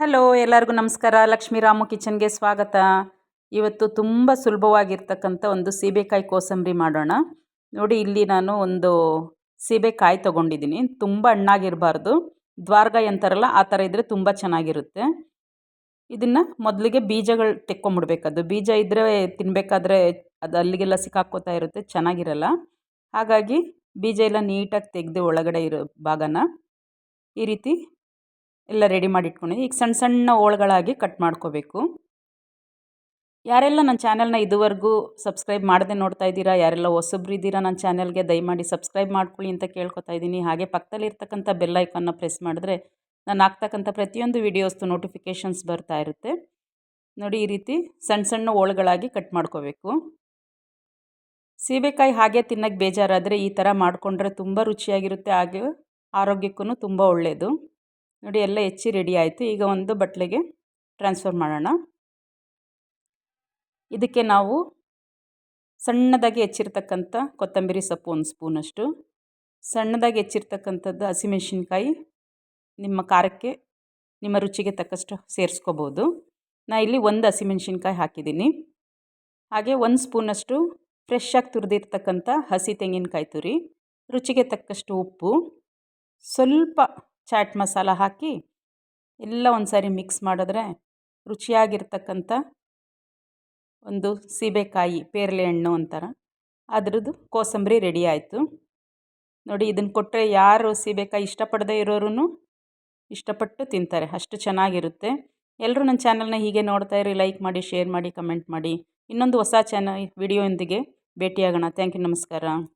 Hello ಎಲ್ಲರಿಗೂ ನಮಸ್ಕಾರ. ಲಕ್ಷ್ಮೀರಾಮು ಕಿಚನ್ಗೆ ಸ್ವಾಗತ. ಇವತ್ತು ತುಂಬ ಸುಲಭವಾಗಿರ್ತಕ್ಕಂಥ ಒಂದು ಸೀಬೆಕಾಯಿ ಕೋಸಂಬರಿ ಮಾಡೋಣ. ನೋಡಿ, ಇಲ್ಲಿ ನಾನು ಒಂದು ಸೀಬೆಕಾಯಿ ತೊಗೊಂಡಿದ್ದೀನಿ. ತುಂಬ ಹಣ್ಣಾಗಿರಬಾರ್ದು. ದ್ವಾರಗಾಯಿ ಅಂತಾರಲ್ಲ, ಆ ಥರ ಇದ್ದರೆ ತುಂಬ ಚೆನ್ನಾಗಿರುತ್ತೆ. ಇದನ್ನು ಮೊದಲಿಗೆ ಬೀಜಗಳು ತೆಕ್ಕೊಂಬಿಡ್ಬೇಕದು ಬೀಜ ಇದ್ದರೆ ತಿನ್ನಬೇಕಾದ್ರೆ ಅದು ಅಲ್ಲಿಗೆಲ್ಲ ಸಿಕ್ಕಾಕ್ಕೋತಾ ಇರುತ್ತೆ, ಚೆನ್ನಾಗಿರಲ್ಲ. ಹಾಗಾಗಿ ಬೀಜ ಎಲ್ಲ ನೀಟಾಗಿ ತೆಗೆದು ಒಳಗಡೆ ಇರೋ ಭಾಗನ ಈ ರೀತಿ ಎಲ್ಲ ರೆಡಿ ಮಾಡಿ ಇಟ್ಕೊಂಡಿದ್ದೀನಿ ಈಗ ಸಣ್ಣ ಸಣ್ಣ ಹೋಳ್ಗಳಾಗಿ ಕಟ್ ಮಾಡ್ಕೋಬೇಕು. ಯಾರೆಲ್ಲ ನನ್ನ ಚಾನೆಲ್ನ ಇದುವರೆಗೂ ಸಬ್ಸ್ಕ್ರೈಬ್ ಮಾಡದೆ ನೋಡ್ತಾ ಇದ್ದೀರಾ, ಯಾರೆಲ್ಲ ಹೊಸಬ್ರು ಇದ್ದೀರಾ ನನ್ನ ಚಾನಲ್ಗೆ ದಯಮಾಡಿ ಸಬ್ಸ್ಕ್ರೈಬ್ ಮಾಡ್ಕೊಳ್ಳಿ ಅಂತ ಕೇಳ್ಕೊತಾ ಇದ್ದೀನಿ. ಹಾಗೆ ಪಕ್ಕದಲ್ಲಿರ್ತಕ್ಕಂಥ ಬೆಲ್ ಐಕನ್ನ ಪ್ರೆಸ್ ಮಾಡಿದ್ರೆ ನಾನು ಹಾಕ್ತಕ್ಕಂಥ ಪ್ರತಿಯೊಂದು ವೀಡಿಯೋಸ್ದು ನೋಟಿಫಿಕೇಷನ್ಸ್ ಬರ್ತಾ ಇರುತ್ತೆ. ನೋಡಿ ಈ ರೀತಿ ಸಣ್ಣ ಸಣ್ಣ ಹೋಳುಗಳಾಗಿ ಕಟ್ ಮಾಡ್ಕೋಬೇಕು. ಸೀಬೆಕಾಯಿ ಹಾಗೆ ತಿನ್ನೋಕ್ಕೆ ಬೇಜಾರಾದರೆ ಈ ಥರ ಮಾಡಿಕೊಂಡ್ರೆ ತುಂಬ ರುಚಿಯಾಗಿರುತ್ತೆ, ಹಾಗೆ ಆರೋಗ್ಯಕ್ಕೂ ತುಂಬ ಒಳ್ಳೆಯದು ನೋಡಿ ಎಲ್ಲ ಹೆಚ್ಚಿ ರೆಡಿ ಆಯಿತು. ಈಗ ಒಂದು ಬಟ್ಲಿಗೆ ಟ್ರಾನ್ಸ್ಫರ್ ಮಾಡೋಣ. ಇದಕ್ಕೆ ನಾವು ಸಣ್ಣದಾಗಿ ಹೆಚ್ಚಿರ್ತಕ್ಕಂಥ ಕೊತ್ತಂಬರಿ ಸೊಪ್ಪು ಒಂದು ಸ್ಪೂನಷ್ಟು ಸಣ್ಣದಾಗಿ ಹೆಚ್ಚಿರ್ತಕ್ಕಂಥದ್ದು ಹಸಿಮೆಣ್ಸಿನ್ಕಾಯಿ. ನಿಮ್ಮ ಖಾರಕ್ಕೆ, ನಿಮ್ಮ ರುಚಿಗೆ ತಕ್ಕಷ್ಟು ಸೇರಿಸ್ಕೋಬೋದು. ನಾ ಇಲ್ಲಿ ಒಂದು ಹಸಿಮೆಣ್ಸಿನ್ಕಾಯಿ ಹಾಕಿದ್ದೀನಿ. ಹಾಗೆ ಒಂದು ಸ್ಪೂನಷ್ಟು ಫ್ರೆಶ್ ಆಗಿ ತುರಿದಿರ್ತಕ್ಕಂಥ ಹಸಿ ತೆಂಗಿನಕಾಯಿ ತುರಿ, ರುಚಿಗೆ ತಕ್ಕಷ್ಟು ಉಪ್ಪು, ಸ್ವಲ್ಪ ಚಾಟ್ ಮಸಾಲ ಹಾಕಿ ಎಲ್ಲ ಒಂದು ಸಾರಿ ಮಿಕ್ಸ್ ಮಾಡಿದ್ರೆ ರುಚಿಯಾಗಿರ್ತಕ್ಕಂಥ ಒಂದು ಸೀಬೆಕಾಯಿ, ಪೇರಲೆ ಹಣ್ಣು ಅಂತಾರ ಅದರದ್ದು ಕೋಸಂಬರಿ ರೆಡಿ ಆಯಿತು. ನೋಡಿ ಇದನ್ನು ಕೊಟ್ಟರೆ ಯಾರು ಸೀಬೆಕಾಯಿ ಇಷ್ಟಪಡದೇ ಇರೋರು ಇಷ್ಟಪಟ್ಟು ತಿಂತಾರೆ. ಅಷ್ಟು ಚೆನ್ನಾಗಿರುತ್ತೆ. ಎಲ್ಲರೂ ನನ್ನ ಚಾನಲ್ನ ಹೀಗೆ ನೋಡ್ತಾ ಇರಿ ಲೈಕ್ ಮಾಡಿ ಶೇರ್ ಮಾಡಿ ಕಮೆಂಟ್ ಮಾಡಿ. ಇನ್ನೊಂದು ಹೊಸ ಚಾನಲ್ ವಿಡಿಯೋಯೊಂದಿಗೆ ಭೇಟಿಯಾಗೋಣ. ಥ್ಯಾಂಕ್ ಯು ನಮಸ್ಕಾರ.